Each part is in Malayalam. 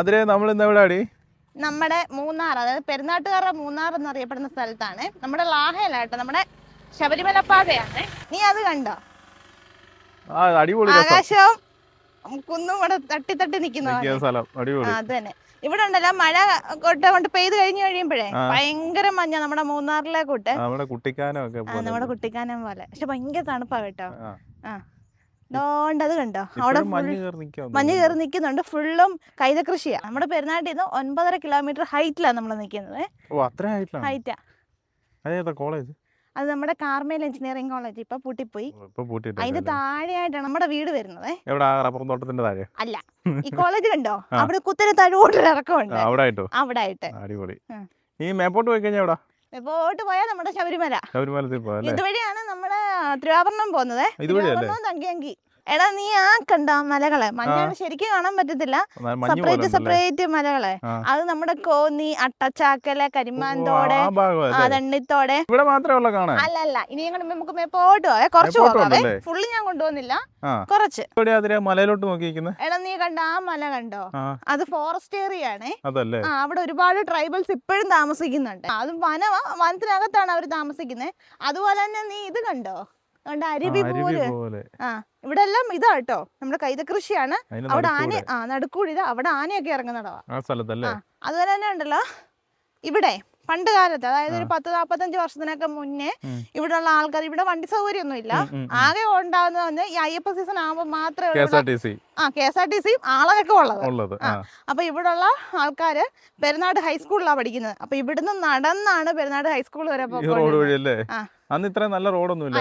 അതിലെ നമ്മൾ ഇന്ന് എവിടെ അടി നമ്മുടെ മൂന്നാർ അതായത് പെരുന്നാട്ടുകാരുടെ മൂന്നാർ എന്നറിയപ്പെടുന്ന സ്ഥലത്താണ്. നമ്മുടെ ലാഹയിലാട്ടോ നമ്മുടെ ശബരിമല പാതയാണ്. നീ അത് കണ്ടോ? ആ അടിപൊളി രസം. ആകാശവും കുന്നും ഇവിടെ തട്ടി തട്ടി നിൽക്കുന്ന നിൽക്കുന്ന സ്ഥലം അടിപൊളി. അത് തന്നെ. ഇവിടെ ഉണ്ടല്ലോ മഴ കൊട്ട കൊണ്ട് പെയ്ത് കഴിഞ്ഞു കഴിയുമ്പോഴേ ആ. ഭയങ്കര മഞ്ഞ നമ്മുടെ മൂന്നാറിലെ കൂട്ട്. ആ, നമ്മുടെ കുട്ടിക്കാനം ഒക്കെ ആ, നമ്മുടെ കുട്ടിക്കാനം പോലെ. പക്ഷെ ഭയങ്കര തണുപ്പാ കേട്ടോ. ആ. ആ. ദോണ്ട് അത് കണ്ടോ അവിടെ മഞ്ഞ് കയറി നിൽക്കുന്നുണ്ട്. ഫുള്ളും കൈത കൃഷിയാണ് നമ്മുടെ പെരുന്നാട്ടിൽ നിന്ന് ഒൻപതര കിലോമീറ്റർ ഹൈറ്റിലാണ് നമ്മൾ നിൽക്കുന്നത്. ഹൈറ്റാ. കോളേജ്? അത് നമ്മുടെ കാർമേൽ എഞ്ചിനീയറിംഗ് കോളേജ്. ഇപ്പൊ പൂട്ടിപ്പോയി. അതിന്റെ താഴെയായിട്ടാണ് നമ്മുടെ വീട് വരുന്നത്. റബ്ബർ തോട്ടത്തിന്റെ താഴെ അല്ല. ഈ കോളേജ് കണ്ടോ. അവിടെ കുത്തനെ തഴുവോട്ടൊരു ഇറക്കമുണ്ട്. അവിടെ ആയിട്ട് അടിപൊളി. ഈ മേപ്പോട്ട് പോയി കഴിഞ്ഞാൽ എവിടെ? പോയാൽ നമ്മുടെ ശബരിമല. ശബരിമല നമ്മുടെ തിരുവാഭരണം പോകുന്നത്. തങ്കിയങ്കി എടാ നീ ആ കണ്ട മലകളെ. മഞ്ഞാണ് ശരിക്കും കാണാൻ പറ്റത്തില്ല. സെപ്പറേറ്റ് സെപ്പറേറ്റ് മലകളെ. അത് നമ്മുടെ കോന്നി അട്ടച്ചാക്കല കരിമാന്തോടെ അതണ്ണിത്തോടെ. ഇവിടെ മാത്രമേ ഉള്ളൂ കാണാൻ? അല്ല അല്ല ഇനി ഞങ്ങൾ നമുക്ക് മേപ്പോട്ട് പോയെ കുറച്ച് പോകാവേ ഫുള്ള് ഞാൻ കൊണ്ടുപോകുന്നില്ല കുറച്ച്. മലയിലോട്ട് നോക്കിയിരിക്കുന്നത് എടാ നീ കണ്ട ആ മല കണ്ടോ? അത് ഫോറസ്റ്റ് ഏരിയ ആണ്. ആ അവിടെ ഒരുപാട് ട്രൈബൽസ് ഇപ്പോഴും താമസിക്കുന്നുണ്ട്. അതും വനവാ വനത്തിനകത്താണ് അവർ താമസിക്കുന്നത് അതുപോലെ തന്നെ നീ ഇത് കണ്ടോ? അതുകൊണ്ട് അരുവി പോലെ ആ ഇവിടെ എല്ലാം ഇതാ കേട്ടോ നമ്മുടെ കൈത കൃഷിയാണ് അവിടെ ആന ആ നടുക്കൂടി ഇതാ. അവിടെ ആനയൊക്കെ ഇറങ്ങുന്നടവാ അതുപോലെ തന്നെ ഉണ്ടല്ലോ. ഇവിടെ പണ്ട് കാലത്ത് അതായത് ഒരു പത്ത് നാപ്പത്തഞ്ച് വർഷത്തിനൊക്കെ മുന്നേ ഇവിടെ ഇവിടെയുള്ള ആൾക്കാർ ഇവിടെ വണ്ടി സൗകര്യം ഒന്നും ഇല്ല. ആകെ ഉണ്ടാവുന്നത് വന്ന് ഈ അയ്യപ്പ സീസൺ ആകുമ്പോൾ മാത്രമേ സി. ആ കെ എസ് ആർ ടി സിയും ആളൊക്കെ ഉള്ളത്. അപ്പൊ ഇവിടെയുള്ള ആൾക്കാര് പെരുന്നാട് ഹൈസ്കൂളിലാണ് പഠിക്കുന്നത്. അപ്പൊ ഇവിടുന്ന് നടന്നാണ് പെരുന്നാട് ഹൈസ്കൂൾ വരെ ഈ അന്ന് ഇത്രയും നല്ല റോഡൊന്നും ഇല്ല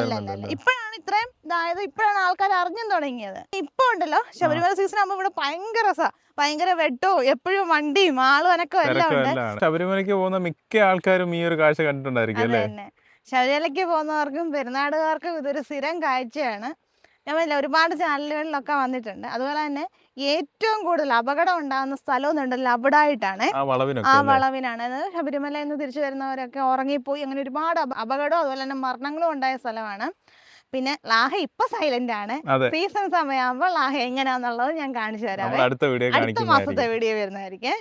ഇപ്പോഴാണ് ഇത്രയും അതായത് ഇപ്പോഴാണ് ആൾക്കാർ അറിഞ്ഞു തുടങ്ങിയത്. ഇപ്പൊ ഉണ്ടല്ലോ ശബരിമല സീസൺ ആകുമ്പോൾ ഇവിടെ ഭയങ്കര രസാ. ഭയങ്കര വെട്ടോ എപ്പോഴും വണ്ടിയും ആളും അനക്കവും എല്ലാം ഉണ്ട്. ശബരിമലയ്ക്ക് പോകുന്ന മിക്ക ആൾക്കാരും ഈ ഒരു കാഴ്ച കണ്ടിട്ടുണ്ടായിരിക്കും ശബരിമലക്ക് അല്ലേ? ശബരിമലയ്ക്ക് പോകുന്നവർക്കും പെരുന്നാടുകാർക്കും ഇതൊരു സ്ഥിരം കാഴ്ചയാണ്. ഞാൻ പറഞ്ഞില്ല ഒരുപാട് ചാനലുകളിലൊക്കെ വന്നിട്ടുണ്ട്. അതുപോലെ തന്നെ ഏറ്റവും കൂടുതൽ അപകടം ഉണ്ടാകുന്ന സ്ഥലം എന്നുണ്ടല്ലോ അവിടായിട്ടാണ് ആ? വളവിനാണ്. അത് ശബരിമല എന്ന് തിരിച്ചു വരുന്നവരൊക്കെ ഉറങ്ങിപ്പോയി. അങ്ങനെ ഒരുപാട് അപ- അപകടവും അതുപോലെ തന്നെ മരണങ്ങളും ഉണ്ടായ സ്ഥലമാണ്. പിന്നെ ലാഹ ഇപ്പൊ സൈലന്റ് ആണ്. സീസൺ സമയമാകുമ്പോൾ ലാഹ എങ്ങനെയാന്നുള്ളത് ഞാൻ കാണിച്ചു തരാം അടുത്ത മാസത്തെ വീഡിയോ വരുന്നതായിരിക്കും.